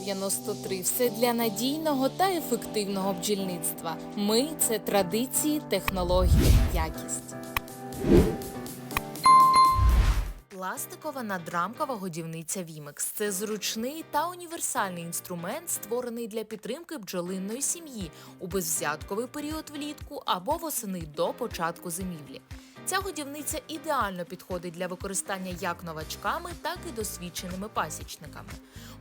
93. Все для надійного та ефективного бджільництва. Ми це традиції, технології, якість. Пластикова надрамкова годівниця Вімекс це зручний та універсальний інструмент, створений для підтримки бджолинної сім'ї у безвзятковий період влітку або восени до початку зимівлі. Ця годівниця ідеально підходить для використання як новачками, так і досвідченими пасічниками.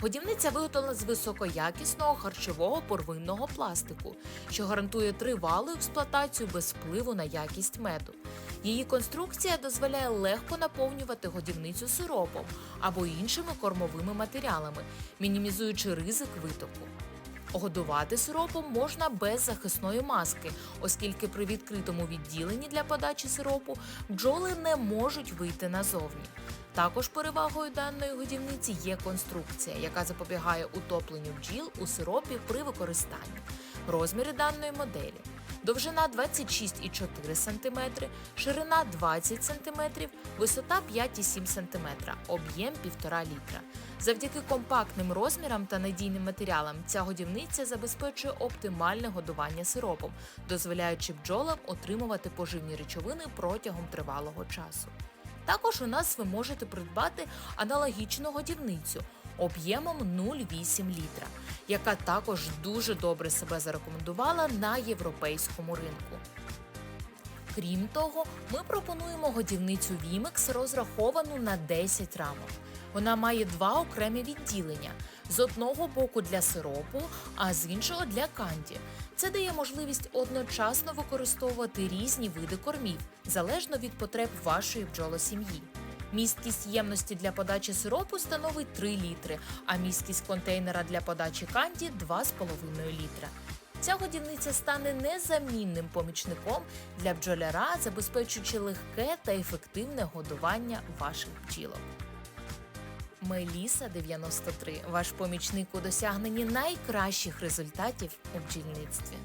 Годівниця виготовлена з високоякісного харчового порвинного пластику, що гарантує тривалу експлуатацію без впливу на якість меду. Її конструкція дозволяє легко наповнювати годівницю сиропом або іншими кормовими матеріалами, мінімізуючи ризик витоку. Годувати сиропом можна без захисної маски, оскільки при відкритому відділенні для подачі сиропу бджоли не можуть вийти назовні. Також перевагою даної годівниці є конструкція, яка запобігає утопленню бджіл у сиропі при використанні. Розміри даної моделі довжина 26,4 см, ширина 20 см, висота 5,7 см, об'єм 1,5 літра. Завдяки компактним розмірам та надійним матеріалам ця годівниця забезпечує оптимальне годування сиропом, дозволяючи бджолам отримувати поживні речовини протягом тривалого часу. Також у нас ви можете придбати аналогічну годівницю об'ємом 0,8 літра, яка також дуже добре себе зарекомендувала на європейському ринку. Крім того, ми пропонуємо годівницю Вімекс, розраховану на 10 рамок. Вона має два окремі відділення: з одного боку для сиропу, а з іншого для канді. Це дає можливість одночасно використовувати різні види кормів залежно від потреб вашої бджолосім'ї. Місткість ємності для подачі сиропу становить 3 літри, а місткість контейнера для подачі канді 2,5 літра. Ця годівниця стане незамінним помічником для бджоляра, забезпечуючи легке та ефективне годування ваших бджілок. Меліса 93 ваш помічник у досягненні найкращих результатів у бджільництві.